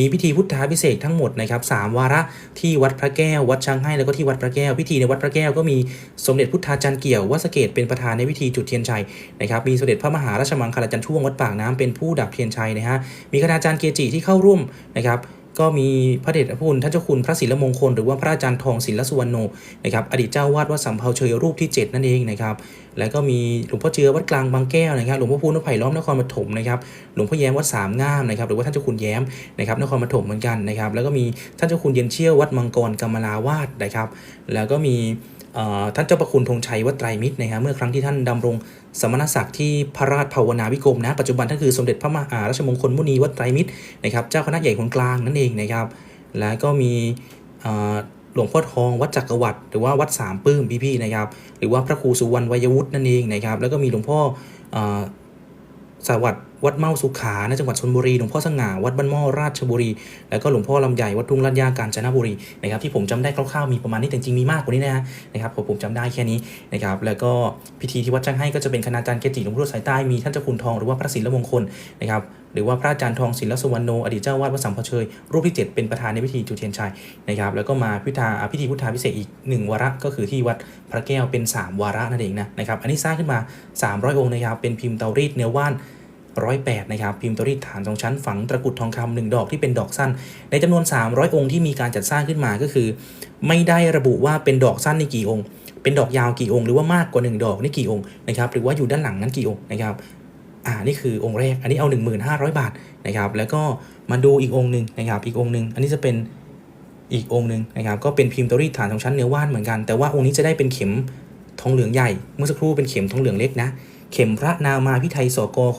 มีพิธีพุทธาพิเศษทั้งหมดนะครับสามวาระที่วัดพระแก้ววัดช้างให้แล้วก็ที่วัดพระแก้วพิธีในวัดพระแก้วก็มีสมเด็จพุทธาจารย์เกี่ยววัดสเกตเป็นประธานในพิธีจุดเทียนชัยนะครับมีสมเด็จพระมหาราชมังคลาจารย์ช่วงวัดปากน้ำเป็นผู้ดับเทียนชัยนะฮะมีคณาจารย์เกจิที่เข้าร่วมนะครับ ก็มีพระเดชพระคุณท่านเจ้าคุณพระศิลมงคลหรือว่าพระอาจารย์ทองศิลสุวรรณโนนะครับอดีตเจ้าวาดวัดสำเภาเชยรูปที่ 7 นั่นเองนะครับแล้วก็มีหลวงพ่อเจือวัดกลางบางแก้วนะครับหลวงพ่อพูนวัดไผ่ล้อมนครปฐมนะครับหลวงพ่อแย้มวัดสามงามนะครับหรือว่าท่านเจ้าคุณแย้มนะครับนครปฐมเหมือนกันนะครับแล้วก็มีท่านเจ้าคุณเย็นเชี่ยววัดมังกรกำมลาวาดนะครับแล้วก็มี ท่านเจ้าประคุณธงชัยวัดไตรมิตรนะครับเมื่อครั้งที่ท่านดำรงสมณศักดิ์ที่พระราชภาวนาวิกรมนะปัจจุบันท่านคือสมเด็จพระมหาราชมงคลมุนีวัดไตรมิตรนะครับเจ้าคณะใหญ่คนกลางนั่นเองนะครับ แล้วก็มีหลวงพ่อทองวัดจักรวรรดิหรือว่าวัดสามปื้มพี่ๆนะครับ หรือว่าพระครูสุวรรณวัยวุฒินั่นเองนะครับ แล้วก็มีหลวงพ่อเอ่อสวัสดิ์ วัดเมาสุขาในจังหวัดชลบุรีหลวงพ่อสง่าวัดบ้านหม้อราชบุรี แล้วก็หลวงพ่อลำใหญ่วัดทุ่งลาดยากาญจนบุรีนะครับที่ผมจำได้คร่าวๆมีประมาณนี้แต่จริงมีมากกว่านี้นะนะครับผมผมจำได้แค่นี้นะครับแล้วก็พิธีที่วัดจ้างให้ก็จะเป็นคณาจารย์เกจิหลวงพ่อสายใต้มีท่านเจ้าคุณทองหรือว่าพระศิลมงคลนะครับหรือว่าพระอาจารย์ทองศิลสุวรรณโนอดีตเจ้าวาดวัดสัมพเชยรูปที่ 7 เป็นประธานในพิธีจุเทียนชัยนะครับแล้วก็มาพิธาพิธีพุทธาพิเศษอีก 1 วาระก็คือที่วัดพระแก้วเป็น 3 วาระนั่นเองนะนะครับอันนี้สร้างขึ้นมา 300 องค์นะครับเป็นพิมพ์เตารีดเนื้อว่าน 108นะครับพิมพ์ตัวรีดฐานสองชั้นฝังตะกุดทองคำหนึ่งดอกที่เป็นดอกสั้น ในจำนวน 300 องค์ที่มีการจัดสร้างขึ้นมาก็คือ ไม่ได้ระบุว่าเป็นดอกสั้นในกี่องค์ เป็นดอกยาวกี่องค์หรือว่ามากกว่า 1 ดอกนี่กี่องค์นะครับหรือว่าอยู่ด้านหลังนั้นกี่องค์นะครับอ่านี่คือองค์แรกอันนี้เอา 1500 บาทนะครับแล้วก็มาดูอีกองค์หนึ่งนะครับอีกองค์หนึ่งอันนี้จะเป็นอีกองค์หนึ่งนะครับก็เป็นพิมพ์ตัวรีดฐานสองชั้นเนื้อว่านเหมือนกัน แต่ว่าองค์นี้จะได้เป็นเข็มทองเหลืองใหญ่ เมื่อสักครู่เป็นเข็มทองเหลืองเล็กนะ เข็มพระนามาพิไทยสกของ